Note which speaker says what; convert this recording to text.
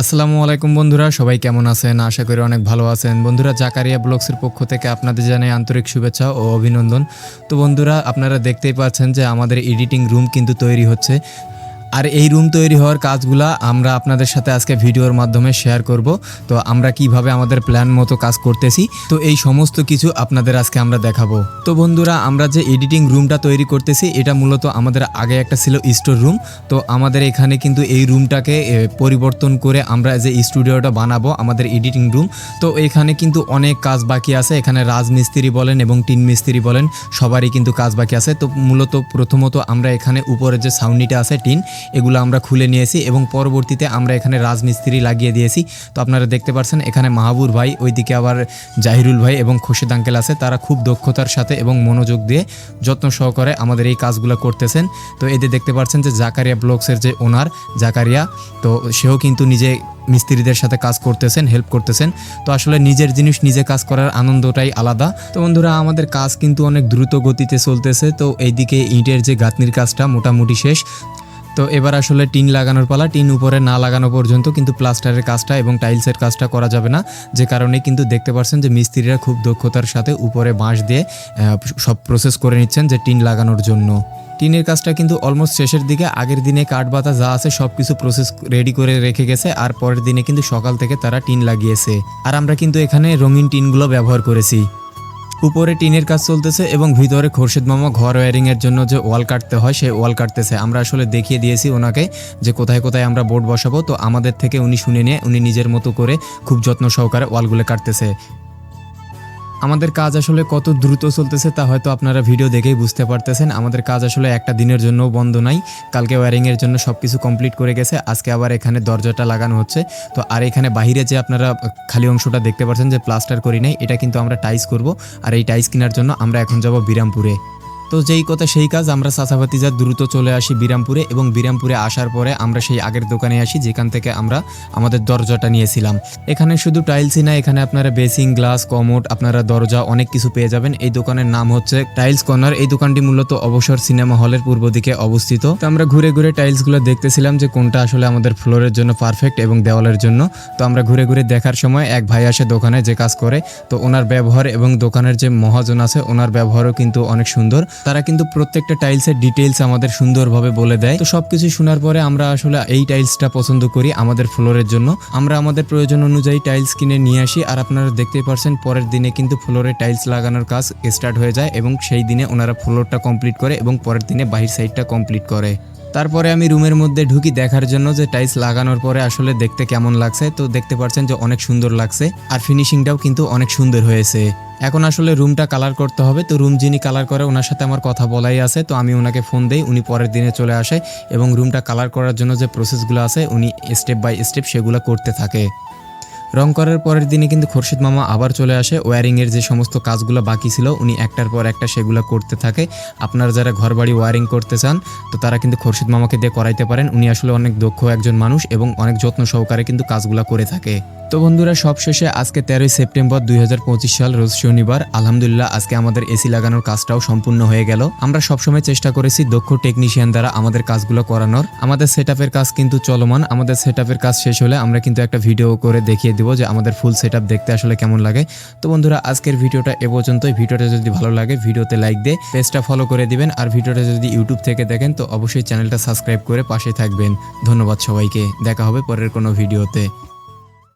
Speaker 1: আসসালামু আলাইকুম বন্ধুরা, সবাই কেমন আছেন? আশা করি অনেক ভালো আছেন। বন্ধুরা, জাকারিয়া ব্লগসের পক্ষ থেকে আপনাদের জানাই আন্তরিক শুভেচ্ছা ও অভিনন্দন। তো বন্ধুরা, আপনারা দেখতেই পাচ্ছেন যে আমাদের এডিটিং রুম কিন্তু তৈরি হচ্ছে। আর এই রুম তৈরি হওয়ার কাজগুলা আমরা আপনাদের সাথে আজকে ভিডিওর মাধ্যমে শেয়ার করব। তো আমরা কীভাবে আমাদের প্ল্যান মতো কাজ করতেছি, তো এই সমস্ত কিছু আপনাদের আজকে আমরা দেখাবো। তো বন্ধুরা, আমরা যে এডিটিং রুমটা তৈরি করতেছি, এটা মূলত আমাদের আগে একটা ছিল স্টোর রুম তো আমাদের এখানে কিন্তু এই রুমটাকে পরিবর্তন করে আমরা যে স্টুডিওটা বানাবো, আমাদের এডিটিং রুম তো এখানে কিন্তু অনেক কাজ বাকি আছে। এখানে রাজমিস্ত্রি বলেন এবং টিন মিস্ত্রি বলেন, সবারই কিন্তু কাজ বাকি আছে। তো মূলত প্রথমত আমরা এখানে উপরে যে ছাউনিটা আছে টিন এগুলো আমরা খুলে নিয়েছি এবং পরবর্তীতে আমরা এখানে রাজমিস্ত্রি লাগিয়ে দিয়েছি। তো আপনারা দেখতে পাচ্ছেন এখানে মাহাবুর ভাই, ওইদিকে আবার জাহিরুল ভাই এবং খুশিদ আঙ্কেল আছে। তারা খুব দক্ষতার সাথে এবং মনোযোগ দিয়ে যত্ন সহকারে আমাদের এই কাজগুলো করতেছেন। তো এতে দেখতে পাচ্ছেন যে জাকারিয়া ব্লগসের যে ওনার জাকারিয়া, তো সেও কিন্তু নিজে মিস্ত্রিদের সাথে কাজ করতেছেন, হেল্প করতেছেন। তো আসলে নিজের জিনিস নিজে কাজ করার আনন্দটাই আলাদা। তো বন্ধুরা, আমাদের কাজ কিন্তু অনেক দ্রুত গতিতে চলতেছে। তো এইদিকে ইটের যে গাঁথনির কাজটা মোটামুটি শেষ। তো এবার আসলে টিন লাগানোর পালা, টিন উপরে না লাগানো পর্যন্ত কিন্তু প্লাস্টারের কাজটা এবং টাইলসের কাজটা করা যাবে না। যে কারণে কিন্তু দেখতে পাচ্ছেন যে মিস্ত্রিরা খুব দক্ষতার সাথে উপরে বাঁশ দিয়ে সব প্রসেস করে নিচ্ছেন যে টিন লাগানোর জন্য। টিনের কাজটা কিন্তু অলমোস্ট শেষের দিকে, আগের দিনে কাঠ বাতা যা আছে সব কিছু প্রসেস রেডি করে রেখে গেছে, আর পরের দিনে কিন্তু সকাল থেকে তারা টিন লাগিয়েছে। আর আমরা কিন্তু এখানে রঙিন টিনগুলো ব্যবহার করেছি। উপরে টিনের কাজ চলতেছে এবং ভিতরে খোরশেদ মামা ঘর ওয়ারিং এর জন্য যে ওয়াল কাটতে হয়, সেই ওয়াল কাটতেছে। আমরা আসলে দেখিয়ে দিয়েছি ওনাকে যে কোথায় কোথায় আমরা বোর্ড বসাবো। তো আমাদের থেকে উনি শুনে নিয়ে, উনি নিজের মতো করে খুব যত্ন সহকারে ওয়ালগুলো কাটতেছে। আমাদের কাজ আসলে কত দ্রুত চলতেছে তা হয়তো আপনারা ভিডিও দেখেই বুঝতে পারতেছেন। আমাদের কাজ আসলে একটা দিনের জন্য বন্ধ নাই। কালকে ওয়ারিংয়ের জন্য সব কিছু কমপ্লিট করে গেছে। আজকে আবার এখানে দরজাটা লাগানো হচ্ছে। তো আর এখানে বাইরে যে আপনারা খালি অংশটা দেখতে পাচ্ছেন যে প্লাস্টার করি নাই, এটা কিন্তু আমরা টাইস করব। আর এই টাইস কেনার জন্য আমরা এখন যাব বিরামপুরে। তো যেই কথা সেই কাজ আমরা চাচাভাতিজা দ্রুত চলে আসি বিরামপুরে এবং বিরামপুরে আসার পরে আমরা সেই আগের দোকানে আসি, যেখান থেকে আমরা আমাদের দরজাটা নিয়েছিলাম। এখানে শুধু টাইলসই না, এখানে আপনারা বেসিং গ্লাস, কমোড, আপনারা দরজা অনেক কিছু পেয়ে যাবেন। এই দোকানের নাম হচ্ছে টাইলস কর্নার। এই দোকানটি মূলত অবসর সিনেমা হলের পূর্ব দিকে অবস্থিত। তো আমরা ঘুরে ঘুরে টাইলসগুলো দেখতেছিলাম যে কোনটা আসলে আমাদের ফ্লোরের জন্য পারফেক্ট এবং দেওয়ালের জন্য। তো আমরা ঘুরে ঘুরে দেখার সময় এক ভাই আসে দোকানে যে কাজ করে। তো ওনার ব্যবহার এবং দোকানের যে মহাজন আছে, ওনার ব্যবহারও কিন্তু অনেক সুন্দর। তারা কিন্তু প্রত্যেকটা টাইলসের ডিটেলস আমাদের সুন্দরভাবে বলে দেয়। তো সবকিছু শোনার পরে আমরা আসলে এই টাইলসটা পছন্দ করি আমাদের ফ্লোরের জন্য। আমরা আমাদের প্রয়োজন অনুযায়ী টাইলস কিনে নিয়ে আসি আর আপনারা দেখতেই পারছেন পরের দিনে কিন্তু ফ্লোরে টাইলস লাগানোর কাজ স্টার্ট হয়ে যায় এবং সেই দিনে ওনারা ফ্লোরটা কমপ্লিট করে এবং পরের দিনে বাহির সাইডটা কমপ্লিট করে। তারপরে আমি রুমের মধ্যে ঢুকি দেখার জন্য যে টাইলস লাগানোর পরে আসলে দেখতে কেমন লাগছে। তো দেখতে পাচ্ছেন যে অনেক সুন্দর লাগছে আর ফিনিশিংটাও কিন্তু অনেক সুন্দর হয়েছে। এখন আসলে রুমটা কালার করতে হবে। তো রুম যিনি কালার করে ওনার সাথে আমার কথা বলাই আছে, তো আমি ওনাকে ফোন দেই, উনি পরের দিনে চলে আসে এবং রুমটা কালার করার জন্য যে প্রসেসগুলো আছে, উনি স্টেপ বাই স্টেপ সেগুলো করতে থাকে। রং করার পরের দিনে কিন্তু খোরশেদ মামা আবার চলে আসে। ওয়ারিংয়ের যে সমস্ত কাজগুলো বাকি ছিল, উনি একটার পর একটা সেগুলো করতে থাকে। আপনারা যারা ঘরবাড়ি ওয়ারিং করতে চান, তো তারা কিন্তু খোরশেদ মামাকে দিয়ে করাইতে পারেন। উনি আসলে অনেক দক্ষ একজন মানুষ এবং অনেক যত্ন সহকারে কিন্তু কাজগুলো করে থাকে। তো বন্ধুরা, সবশেষে আজকে তেরোই সেপ্টেম্বর দুই হাজার পঁচিশ সাল, রোজ শনিবার। আলহামদুলিল্লাহ, আজকে আমাদের এসি লাগানোর কাজটাও সম্পূর্ণ হয়ে গেল। আমরা সবসময় চেষ্টা করেছি দক্ষ টেকনিশিয়ান দ্বারা আমাদের কাজগুলো করানোর। আমাদের সেট কাজ কিন্তু চলমান। আমাদের সেট কাজ শেষ হলে আমরা কিন্তু একটা ভিডিও করে দেখিয়ে দিব যে আমাদের ফুল সেট দেখতে আসলে কেমন লাগে। তো বন্ধুরা, আজকের ভিডিওটা এ পর্যন্তই। ভিডিওটা যদি ভালো লাগে, ভিডিওতে লাইক দিয়ে পেজটা ফলো করে দিবেন। আর ভিডিওটা যদি ইউটিউব থেকে দেখেন, তো অবশ্যই চ্যানেলটা সাবস্ক্রাইব করে পাশে থাকবেন। ধন্যবাদ সবাইকে। দেখা হবে পরের কোনো ভিডিওতে